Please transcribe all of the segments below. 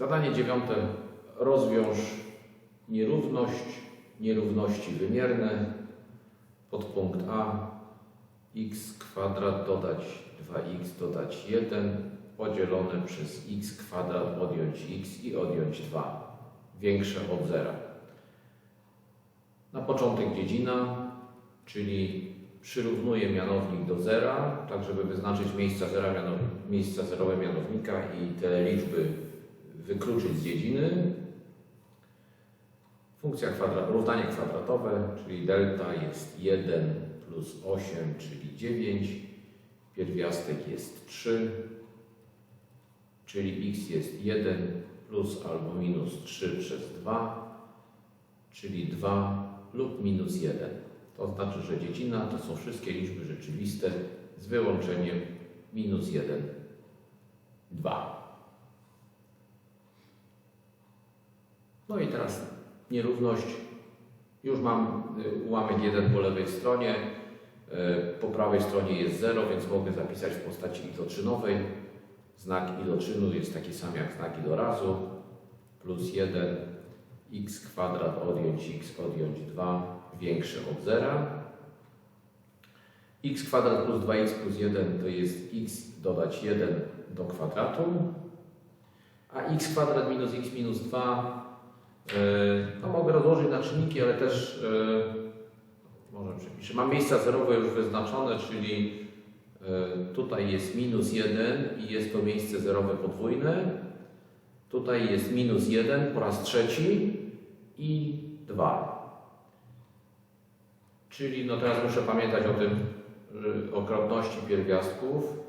Zadanie dziewiąte. Rozwiąż nierówność, nierówności wymierne. Podpunkt A. x kwadrat dodać 2x dodać 1 podzielone przez x kwadrat odjąć x i odjąć 2 większe od zera. Na początek dziedzina, czyli przyrównuję mianownik do zera, tak żeby wyznaczyć miejsca, zera, miejsca zerowe mianownika i te liczby wykluczyć z dziedziny. Funkcja kwadra, równanie kwadratowe, czyli delta jest 1 plus 8, czyli 9. Pierwiastek jest 3, czyli x jest 1 plus albo minus 3 przez 2, czyli 2 lub minus 1. To znaczy, że dziedzina to są wszystkie liczby rzeczywiste z wyłączeniem minus 1, 2. No i teraz nierówność. Już mam y, ułamek 1 po lewej stronie, y, po prawej stronie jest 0, więc mogę zapisać w postaci iloczynowej. Znak iloczynu jest taki sam jak znak ilorazu. Plus 1 x kwadrat odjąć x odjąć 2 większe od 0. x kwadrat plus 2x plus 1 to jest x dodać 1 do kwadratu. A x kwadrat minus x minus 2 no mogę rozłożyć na czynniki, ale też yy, może przepiszę. Mam miejsca zerowe już wyznaczone, czyli yy, tutaj jest minus 1 i jest to miejsce zerowe podwójne. Tutaj jest minus 1 po raz trzeci i 2. Czyli no teraz muszę pamiętać o tym, że okropności pierwiastków.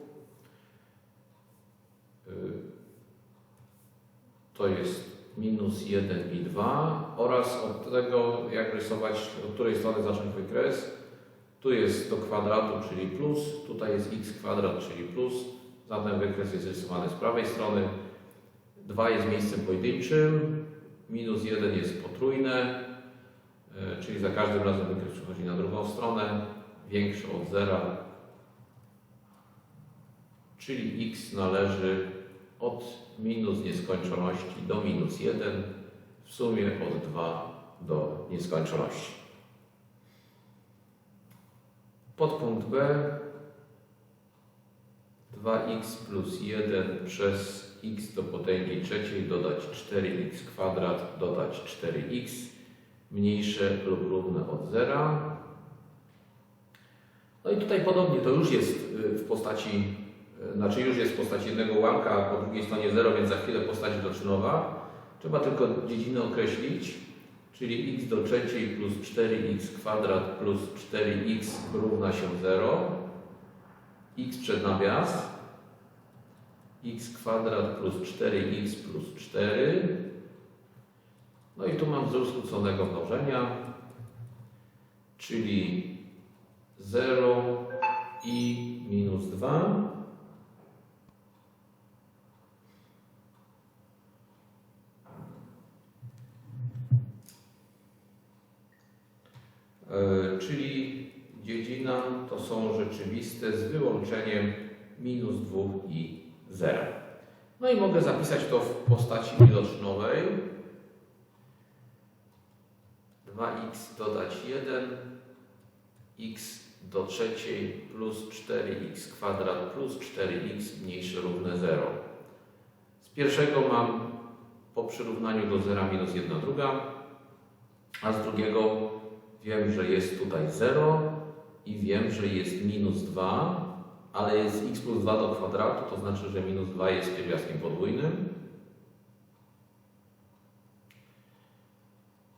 To jest minus 1 i 2 oraz od tego, jak rysować, od której strony zacząć wykres. Tu jest do kwadratu, czyli plus, tutaj jest x kwadrat, czyli plus. Zatem wykres jest rysowany z prawej strony. 2 jest miejscem pojedynczym, minus 1 jest potrójne, e, czyli za każdym razem wykres przechodzi na drugą stronę, większy od zera, czyli x należy od minus nieskończoności do minus 1, w sumie od 2 do nieskończoności. Podpunkt B 2x plus 1 przez x do potęgi trzeciej dodać 4x kwadrat dodać 4x mniejsze lub równe od zera. No i tutaj podobnie to już jest y, w postaci znaczy już jest postać jednego ułamka, a po drugiej stronie 0, więc za chwilę postać iloczynowa. Trzeba tylko dziedzinę określić, czyli x do trzeciej plus 4x kwadrat plus 4x równa się 0. x przed nawias. x kwadrat plus 4x plus 4. No i tu mam wzór skróconego mnożenia, czyli 0 i minus 2. E, czyli dziedzina to są rzeczywiste z wyłączeniem minus 2 i 0. No i mogę zapisać to w postaci iloczynowej. 2x dodać 1, x do trzeciej plus 4x kwadrat plus 4x mniejsze równe 0. Z pierwszego mam po przyrównaniu do 0 minus 1 druga, a z drugiego Wiem, że jest tutaj 0 i wiem, że jest minus 2, ale jest x plus 2 do kwadratu, to znaczy, że minus 2 jest pierwiastkiem podwójnym.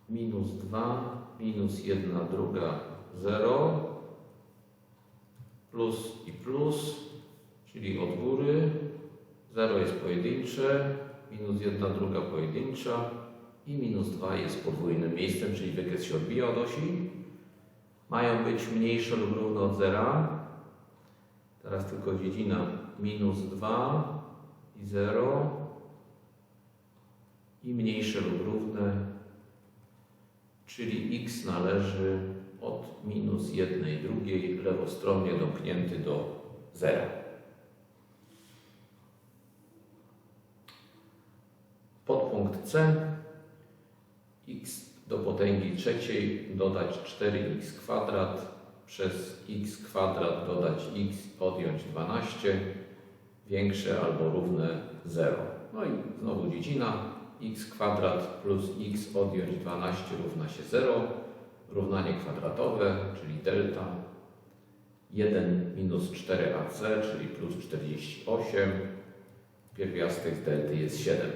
Minus 2, minus 1 druga 0, plus i plus, czyli od góry. 0 jest pojedyncze, minus 1 druga pojedyncza, i minus 2 jest podwójnym miejscem, czyli wykres się odbija od osi. Mają być mniejsze lub równe od zera. Teraz tylko dziedzina minus 2 i 0 i mniejsze lub równe, czyli x należy od minus 1 drugiej lewostronnie domknięty do zera. punkt C. x do potęgi trzeciej dodać 4x kwadrat przez x kwadrat dodać x odjąć 12 większe albo równe 0. No i znowu dziedzina x kwadrat plus x odjąć 12 równa się 0. Równanie kwadratowe, czyli delta 1 minus 4ac, czyli plus 48. Pierwiastek delty jest 7.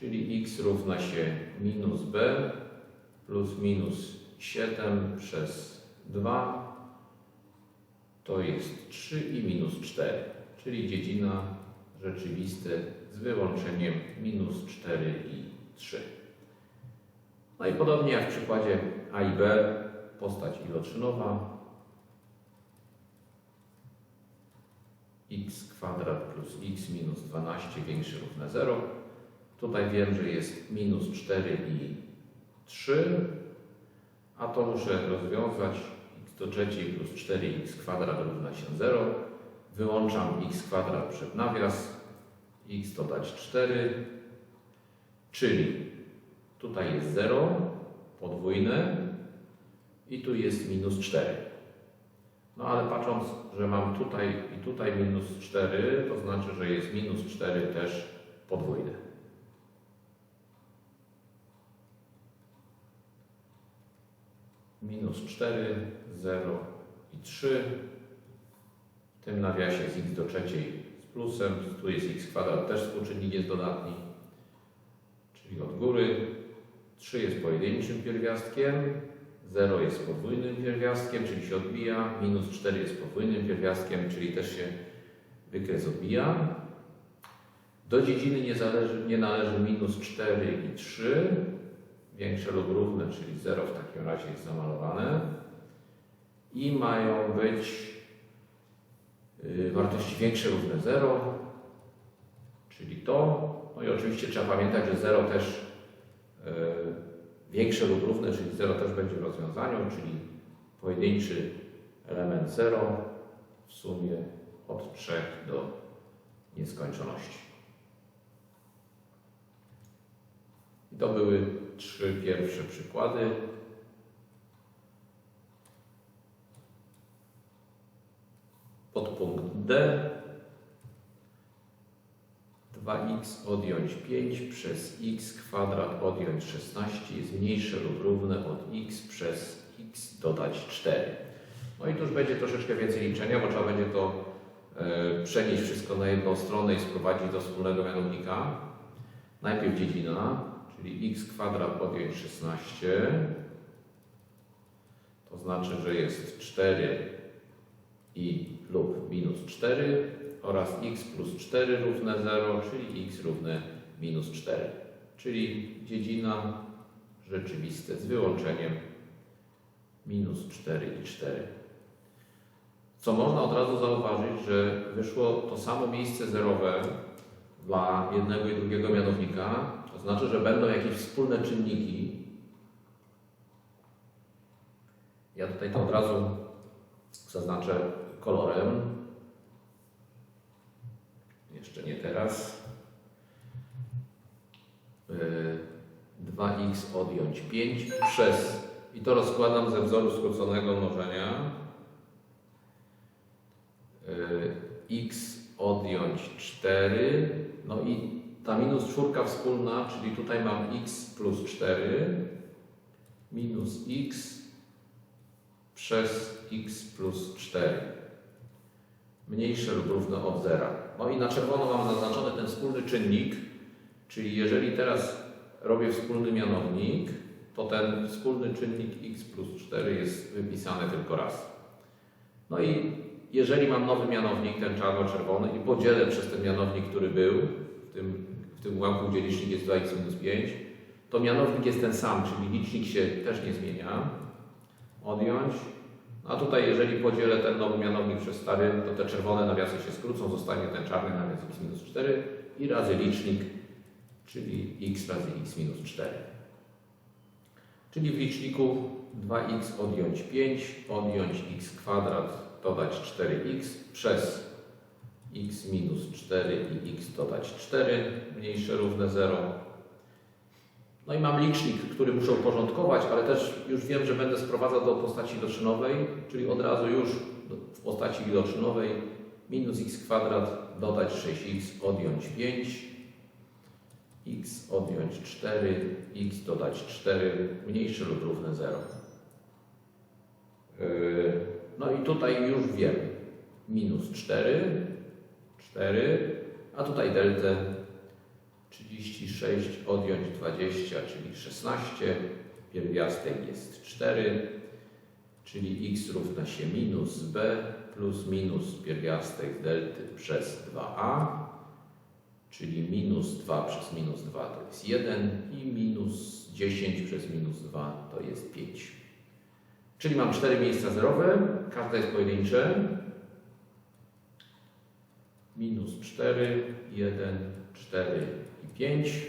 Czyli x równa się minus b plus minus 7 przez 2 to jest 3 i minus 4, czyli dziedzina rzeczywiste z wyłączeniem minus 4 i 3. No i podobnie jak w przykładzie A i B, postać iloczynowa x kwadrat plus x minus 12 większe równe 0. Tutaj wiem, że jest minus 4 i 3, a to muszę rozwiązać x do trzeciej plus 4x kwadrat równa się 0. Wyłączam x kwadrat przed nawias, x dodać 4, czyli tutaj jest 0, podwójne i tu jest minus 4. No ale patrząc, że mam tutaj i tutaj minus 4, to znaczy, że jest minus 4 też podwójne. Minus 4, 0 i 3. W tym nawiasie jest x do trzeciej z plusem, tu jest x kwadrat, też współczynnik jest dodatni, czyli od góry. 3 jest pojedynczym pierwiastkiem, 0 jest podwójnym pierwiastkiem, czyli się odbija, minus 4 jest podwójnym pierwiastkiem, czyli też się wykres odbija. Do dziedziny nie, zależy, nie należy minus 4 i 3, większe lub równe, czyli 0 w takim razie jest zamalowane. I mają być y, wartości większe równe 0, czyli to. No i oczywiście trzeba pamiętać, że 0 też y, większe lub równe, czyli 0 też będzie w rozwiązaniu, czyli pojedynczy element 0 w sumie od 3 do nieskończoności. I to były trzy pierwsze przykłady. Podpunkt D 2x odjąć 5 przez x kwadrat odjąć 16 jest mniejsze lub równe od x przez x dodać 4. No i tu już będzie troszeczkę więcej liczenia, bo trzeba będzie to e, przenieść wszystko na jedną stronę i sprowadzić do wspólnego mianownika. Najpierw dziedzina, czyli x kwadrat odjąć 16, to znaczy, że jest 4 i lub minus 4 oraz x plus 4 równe 0, czyli x równe minus 4. Czyli dziedzina rzeczywiste z wyłączeniem minus 4 i 4. Co można od razu zauważyć, że wyszło to samo miejsce zerowe dla jednego i drugiego mianownika, znaczy, że będą jakieś wspólne czynniki. Ja tutaj to od razu zaznaczę kolorem. Jeszcze nie teraz. 2x odjąć 5 przez, i to rozkładam ze wzoru skróconego mnożenia, x odjąć 4, no i ta minus czwórka wspólna, czyli tutaj mam x plus 4 minus x przez x plus 4 mniejsze lub równe od zera. No i na czerwono mam zaznaczony ten wspólny czynnik, czyli jeżeli teraz robię wspólny mianownik, to ten wspólny czynnik x plus 4 jest wypisany tylko raz. No i jeżeli mam nowy mianownik, ten czarno-czerwony i podzielę przez ten mianownik, który był, w tym, w tym ułamku, gdzie licznik jest 2x minus 5, to mianownik jest ten sam, czyli licznik się też nie zmienia. Odjąć. A tutaj, jeżeli podzielę ten nowy mianownik przez stary, to te czerwone nawiasy się skrócą, zostanie ten czarny nawias x minus 4 i razy licznik, czyli x razy x minus 4. Czyli w liczniku 2x odjąć 5, odjąć x kwadrat dodać 4x przez x minus 4 i x dodać 4 mniejsze równe 0. No i mam licznik, który muszę uporządkować, ale też już wiem, że będę sprowadzał do postaci iloczynowej, czyli od razu już w postaci iloczynowej minus x kwadrat dodać 6x odjąć 5, x odjąć 4, x dodać 4 mniejsze lub równe 0. Yy, No i tutaj już wiem, minus 4, 4, a tutaj deltę 36 odjąć 20, czyli 16, pierwiastek jest 4, czyli x równa się minus b plus minus pierwiastek delty przez 2a, czyli minus 2 przez minus 2 to jest 1 i minus 10 przez minus 2 to jest 5. Czyli mam 4 miejsca zerowe, każde jest pojedyncze. Minus 4, 1, 4 i 5.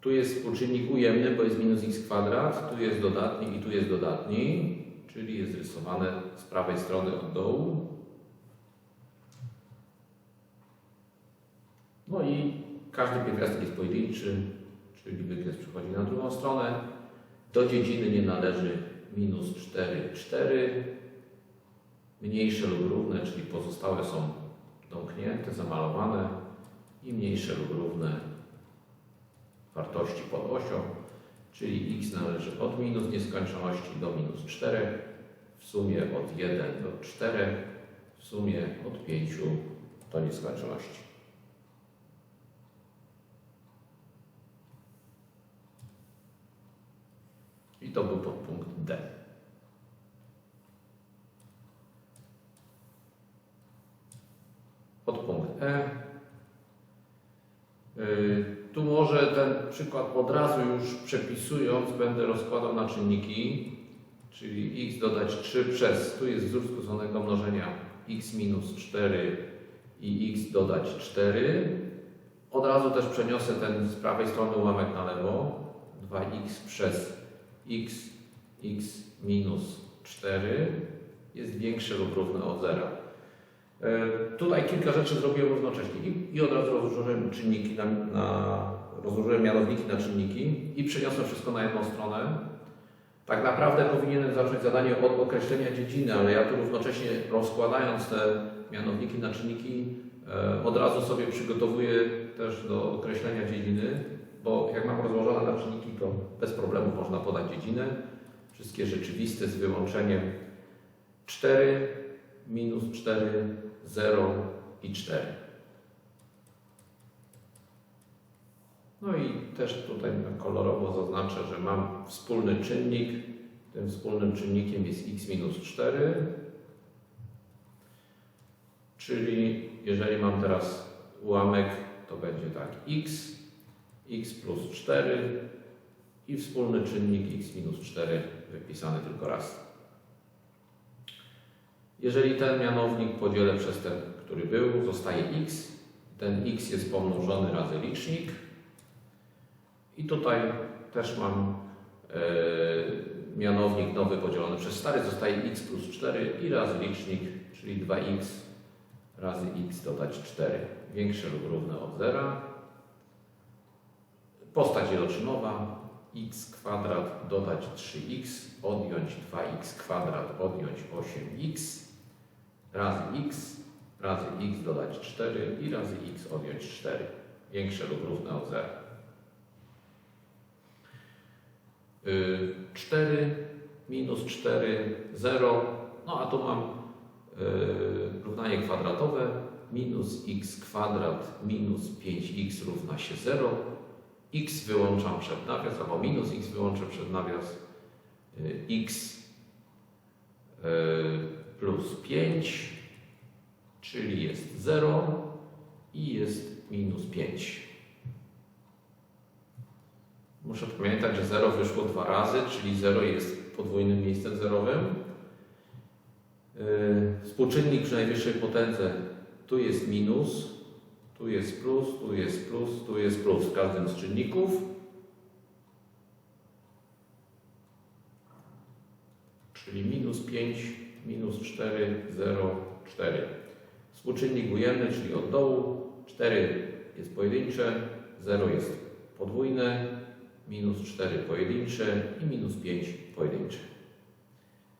Tu jest współczynnik ujemny, bo jest minus x kwadrat, tu jest dodatni i tu jest dodatni, czyli jest rysowane z prawej strony od dołu. No i każdy pierwiastek jest pojedynczy, czyli wykres przychodzi na drugą stronę. Do dziedziny nie należy minus 4, 4, mniejsze lub równe, czyli pozostałe są domknięte, zamalowane i mniejsze lub równe wartości pod osią, czyli x należy od minus nieskończoności do minus 4, w sumie od 1 do 4, w sumie od 5 do nieskończoności. I to był podpunkt D. Podpunkt E. Yy, Tu może ten przykład od razu już przepisując będę rozkładał na czynniki, czyli x dodać 3 przez, tu jest wzór skróconego mnożenia x minus 4 i x dodać 4. Od razu też przeniosę ten z prawej strony ułamek na lewo, 2x przez x, x minus 4 jest większe lub równe od 0. E, Tutaj kilka rzeczy zrobiłem równocześnie i, od razu rozłożyłem czynniki na, na, rozłożyłem mianowniki na czynniki i przeniosłem wszystko na jedną stronę. Tak naprawdę powinienem zacząć zadanie od określenia dziedziny, ale ja tu równocześnie rozkładając te mianowniki na czynniki e, od razu sobie przygotowuję też do określenia dziedziny, bo jak mam rozłożone na czynniki, to bez problemu można podać dziedzinę. Wszystkie rzeczywiste z wyłączeniem 4, minus 4, 0 i 4. No i też tutaj kolorowo zaznaczę, że mam wspólny czynnik. Tym wspólnym czynnikiem jest x minus 4. Czyli jeżeli mam teraz ułamek, to będzie tak x, x plus 4 i wspólny czynnik x minus 4 wypisany tylko raz. Jeżeli ten mianownik podzielę przez ten, który był, zostaje x. Ten x jest pomnożony razy licznik. I tutaj też mam e, mianownik nowy podzielony przez stary, zostaje x plus 4 i razy licznik, czyli 2x razy x dodać 4, większe lub równe od 0. Postać wieloczynowa, x kwadrat dodać 3x, odjąć 2x kwadrat, odjąć 8x, razy x, razy x dodać 4 i razy x odjąć 4, większe lub równe od 0. 4 minus 4, 0, no a tu mam y, równanie kwadratowe, minus x kwadrat minus 5x równa się 0, x wyłączam przed nawias, albo minus x wyłączę przed nawias, y, x y, plus 5, czyli jest 0 i jest minus 5. Muszę pamiętać, że 0 wyszło dwa razy, czyli 0 jest podwójnym miejscem zerowym. Yy, Współczynnik przy najwyższej potędze tu jest minus, tu jest plus, tu jest plus, tu jest plus w każdym z czynników. Czyli minus 5, minus 4, 0, 4. Współczynnik ujemny, czyli od dołu. 4 jest pojedyncze, 0 jest podwójne minus 4 pojedyncze i minus 5 pojedyncze.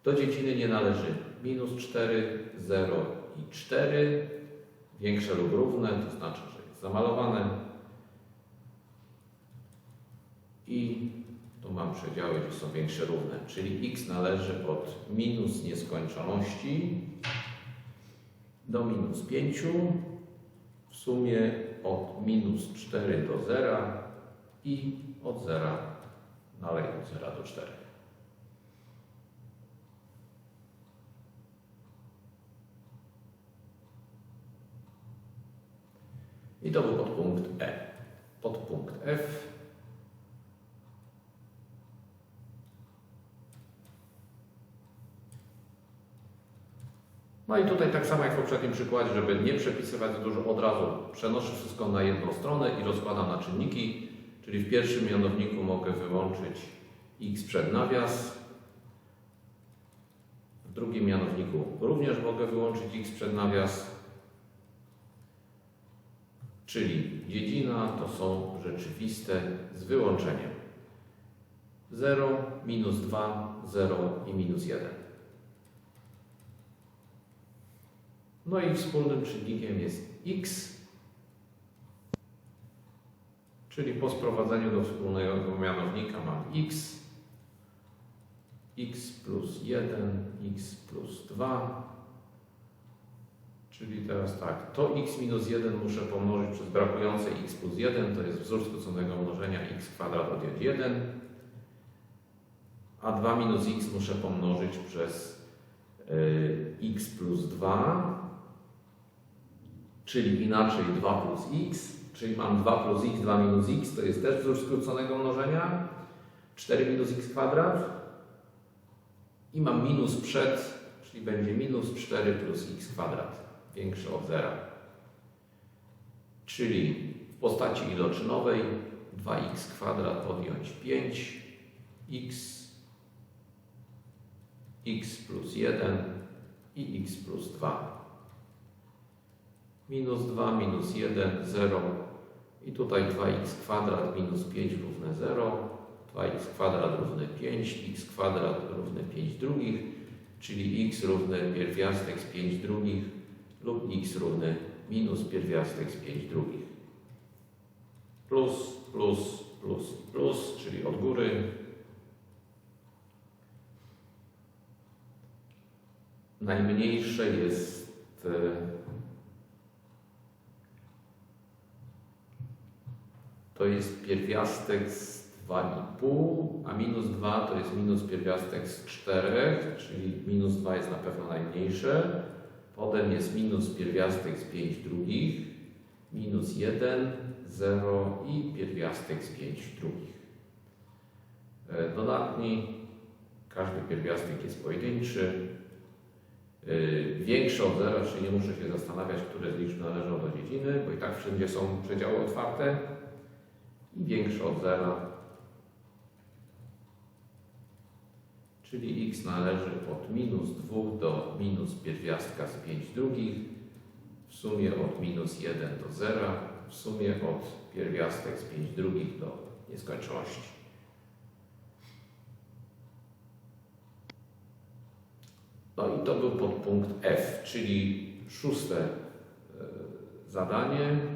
Do dziedziny nie należy minus 4, 0 i 4, większe lub równe, to znaczy, że jest zamalowane. I tu mam przedziały, że są większe równe, czyli x należy od minus nieskończoności do minus 5, w sumie od minus 4 do 0 i od 0 dalej od 0 do 4. I to był podpunkt E. Podpunkt F. No i tutaj tak samo jak w poprzednim przykładzie, żeby nie przepisywać dużo, od razu przenoszę wszystko na jedną stronę i rozkładam na czynniki, czyli w pierwszym mianowniku mogę wyłączyć x przed nawias, w drugim mianowniku również mogę wyłączyć x przed nawias, czyli dziedzina to są rzeczywiste z wyłączeniem. 0, minus 2, 0 i minus 1. No i wspólnym czynnikiem jest x, czyli po sprowadzeniu do wspólnego mianownika mam x, x plus 1, x plus 2, czyli teraz tak, to x minus 1 muszę pomnożyć przez brakujące x plus 1, to jest wzór skróconego mnożenia x kwadrat odjąć 1, a 2 minus x muszę pomnożyć przez y, x plus 2, czyli inaczej 2 plus x, czyli mam 2 plus x, 2 minus x, to jest też wzór skróconego mnożenia, 4 minus x kwadrat. I mam minus przed, czyli będzie minus 4 plus x kwadrat, większe od zera. Czyli w postaci iloczynowej 2x kwadrat odjąć 5x, x plus 1 i x plus 2 minus 2, minus 1, 0 i tutaj 2x kwadrat minus 5 równe 0, 2x kwadrat równy 5, x kwadrat równy 5 drugich, czyli x równy pierwiastek z 5 drugich lub x równy minus pierwiastek z 5 drugich. Plus, plus, plus, plus, czyli od góry. Najmniejsze jest to jest pierwiastek z 2,5, a minus 2 to jest minus pierwiastek z 4, czyli minus 2 jest na pewno najmniejsze. Potem jest minus pierwiastek z 5 drugich, minus 1, 0 i pierwiastek z 5 drugich. E, Dodatni, każdy pierwiastek jest pojedynczy. E, Większy od 0, czyli nie muszę się zastanawiać, które z liczb należą do dziedziny, bo i tak wszędzie są przedziały otwarte i większy od zera, czyli x należy od minus 2 do minus pierwiastka z 5 drugich, w sumie od minus 1 do 0, w sumie od pierwiastek z 5 drugich do nieskończoności. No i to był podpunkt F, czyli szóste e, zadanie.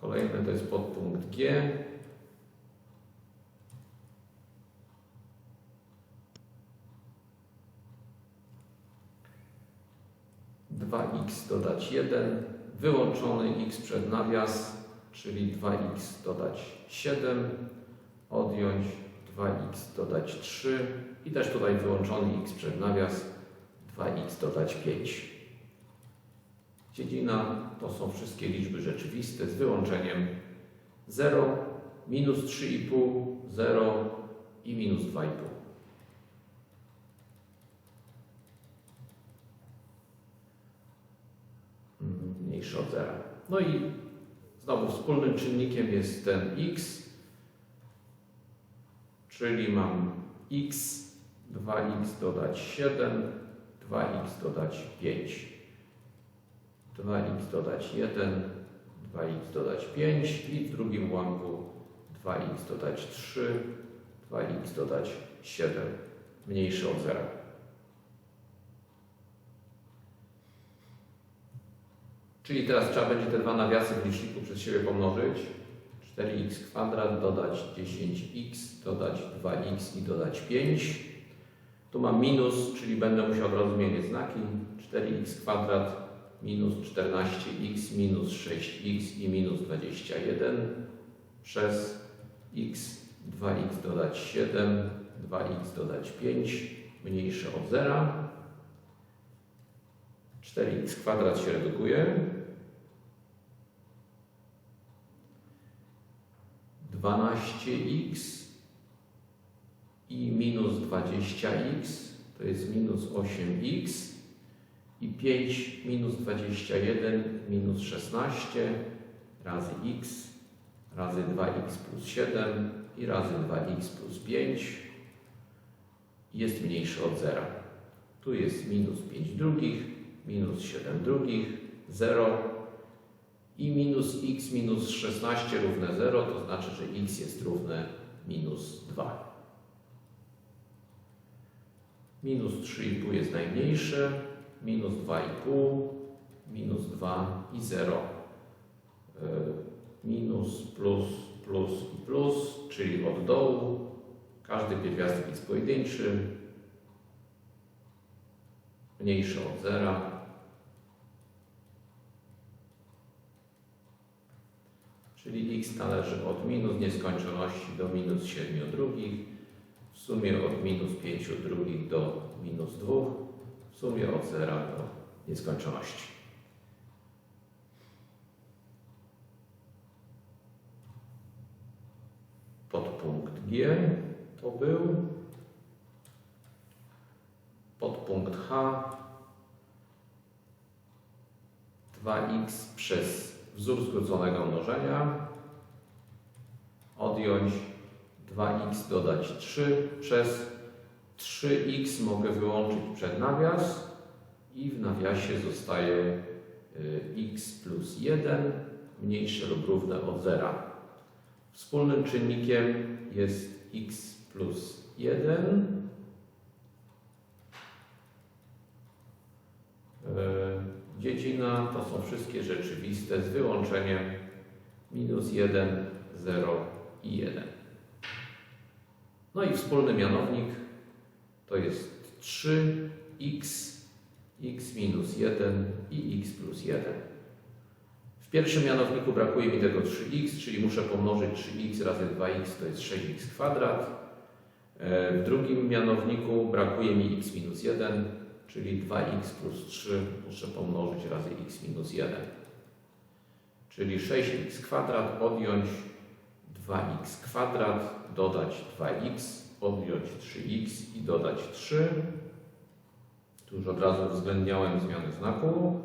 Kolejny to jest podpunkt G. Dwa x dodać 1, wyłączony x przed nawias, czyli 2x dodać 7, odjąć 2x dodać 3 i też tutaj wyłączony x przed nawias, 2x dodać 5. Dziedzina to są wszystkie liczby rzeczywiste z wyłączeniem 0, minus 3,5, 0 i minus 2,5. Mm, Mniejszy od 0. No i znowu wspólnym czynnikiem jest ten x, czyli mam x, 2x dodać 7, 2x dodać 5. 2x dodać 1, 2x dodać 5 i w drugim ułamku 2x dodać 3, 2x dodać 7, mniejsze od zera. Czyli teraz trzeba będzie te dwa nawiasy w liczniku przez siebie pomnożyć. 4x kwadrat dodać 10x, dodać 2x i dodać 5. Tu mam minus, czyli będę musiał od zmienić znaki. 4x kwadrat minus 14x minus 6x i minus 21 przez x 2x dodać 7, 2x dodać 5 mniejsze od zera. 4x kwadrat się redukuje. 12x i minus 20x to jest minus 8x i 5 minus 21 minus 16 razy x razy 2x plus 7 i razy 2x plus 5 jest mniejszy od zera. Tu jest minus 5 drugich, minus 7 drugich, 0 i minus x minus 16 równe 0, to znaczy, że x jest równe minus 2. Minus 3,5 jest najmniejsze, minus 2,5, minus 2 i 0. Yy, Minus, plus, plus i plus, czyli od dołu. Każdy pierwiastek jest pojedynczy, mniejszy od zera. Czyli x należy od minus nieskończoności do minus 7 drugich, w sumie od minus 5 drugich do minus 2, w sumie od zera do nieskończoności. Podpunkt G to był. Podpunkt H 2x przez wzór skróconego mnożenia odjąć 2x dodać 3 przez 3x mogę wyłączyć przed nawias i w nawiasie zostaje y, x plus 1 mniejsze lub równe od zera. Wspólnym czynnikiem jest x plus 1 Yy, Dziedzina to są wszystkie rzeczywiste z wyłączeniem minus 1, 0 i 1. No i wspólny mianownik to jest 3x, x minus 1 i x plus 1. W pierwszym mianowniku brakuje mi tego 3x, czyli muszę pomnożyć 3x razy 2x, to jest 6x kwadrat. E, W drugim mianowniku brakuje mi x minus 1, czyli 2x plus 3 muszę pomnożyć razy x minus 1. Czyli 6x kwadrat odjąć 2x kwadrat, dodać 2x, odjąć 3x i dodać 3. Tu już od razu uwzględniałem zmianę znaku.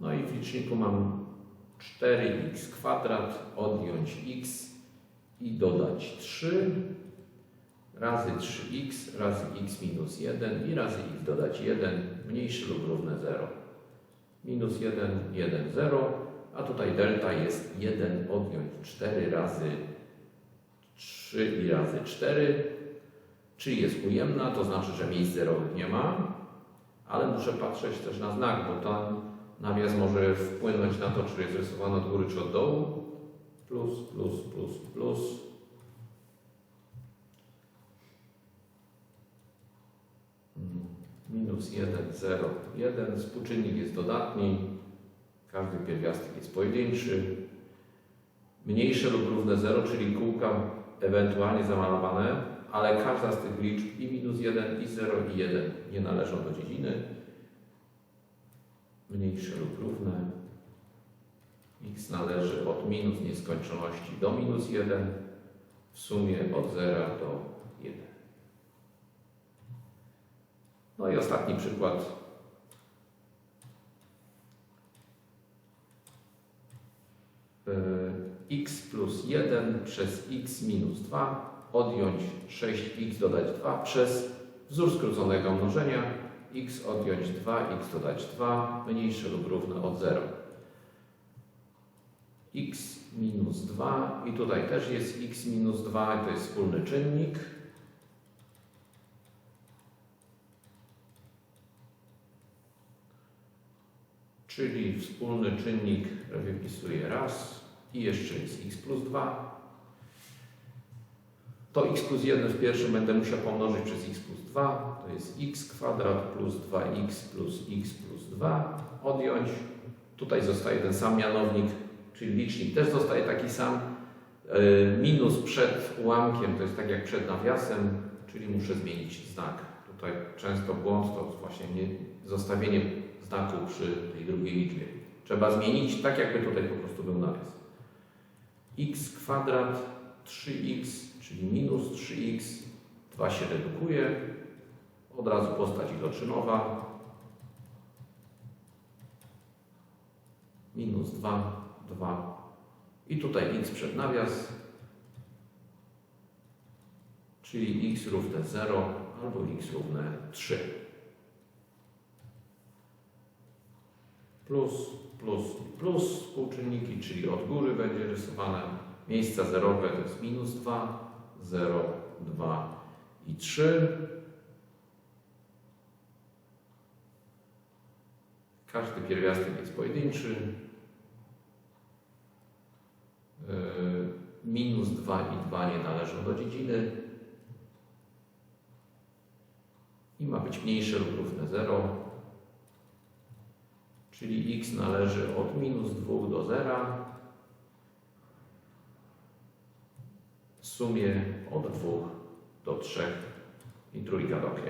No i w liczniku mam 4x kwadrat, odjąć x i dodać 3 razy 3x razy x minus 1 i razy x dodać 1 mniejsze lub równe 0. Minus 1, 1, 0, a tutaj delta jest 1 odjąć 4 razy 3 i razy 4, czyli jest ujemna, to znaczy, że miejsc zerowych nie ma, ale muszę patrzeć też na znak, bo tam nawias może wpłynąć na to, czy jest rysowane od góry, czy od dołu. Plus, plus, plus, plus. Minus 1, 0, 1. Współczynnik jest dodatni. Każdy pierwiastek jest pojedynczy. Mniejsze lub równe 0, czyli kółka ewentualnie zamalowane, ale każda z tych liczb i minus 1, i 0, i 1 nie należą do dziedziny. Mniejsze lub równe. x należy od minus nieskończoności do minus 1, w sumie od 0 do 1. No i ostatni przykład. X plus 1 przez x minus 2 odjąć 6x dodać 2 przez wzór skróconego mnożenia x odjąć 2, x dodać 2, mniejsze lub równe od 0. x minus 2 i tutaj też jest x minus 2, to jest wspólny czynnik. Czyli wspólny czynnik wypisuję raz i jeszcze jest x plus 2. To x plus 1 w pierwszym będę musiał pomnożyć przez x plus 2. To jest x kwadrat plus 2x plus x plus 2. Odjąć. Tutaj zostaje ten sam mianownik, czyli licznik też zostaje taki sam. Yy, Minus przed ułamkiem to jest tak jak przed nawiasem, czyli muszę zmienić znak. Tutaj często błąd to właśnie nie, zostawienie znaku przy tej drugiej liczbie. Trzeba zmienić tak, jakby tutaj po prostu był nawias. X kwadrat 3x, czyli minus 3x, 2 się redukuje, od razu postać iloczynowa, minus 2, 2 i tutaj x przed nawias, czyli x równe 0 albo x równe 3. Plus, plus i plus współczynniki, czyli od góry będzie rysowane miejsca zerowe to jest minus 2, 0, 2 i 3. Każdy pierwiastek jest pojedynczy. Yy, Minus 2 i 2 nie należą do dziedziny. I ma być mniejsze lub równe 0. Czyli x należy od minus 2 do 0. W sumie od 2 do 3 i trójka do 5.